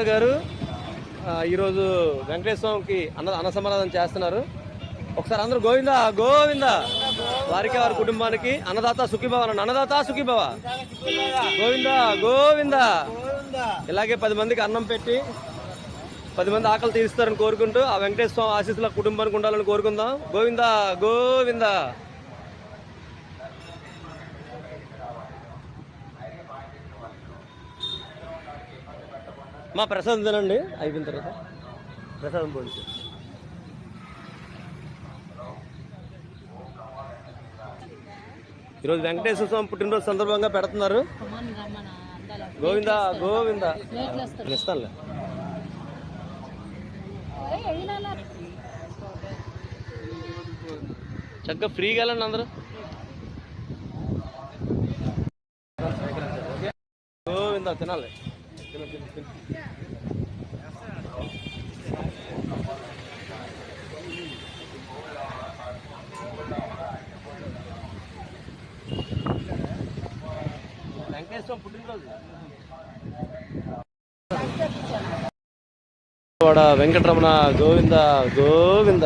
గారు ఈరోజు వెంకటేశ్వర స్వామికి అన్న అన్న సమాధానం చేస్తున్నారు. ఒకసారి అందరూ గోవిందా గోవిందా. వారికి వారి కుటుంబానికి అన్నదాత సుఖీభవ అన్నదాత సుఖీభవ. గోవిందా గోవిందా. ఇలాగే పది మందికి అన్నం పెట్టి పది మంది ఆకలి తీరుస్తారని కోరుకుంటూ ఆ వెంకటేశ్వర స్వామి ఆశీస్సుల కుటుంబానికి ఉండాలని కోరుకుందాం. గోవిందా గోవిందా. మా ప్రసాదం తినండి. అయిపోయిన తర్వాత ప్రసాదం పోయింది ఈరోజు వెంకటేశ్వర స్వామి పుట్టినరోజు సందర్భంగా పెడుతున్నారు. గోవిందా గోవిందా. ఇస్తానులే. చక్కగా ఫ్రీగా వెళ్ళండి అందరూ. గోవిందా తినాలి. వెంకటేశ్వరం వెంకటరమణ గోవింద గోవింద.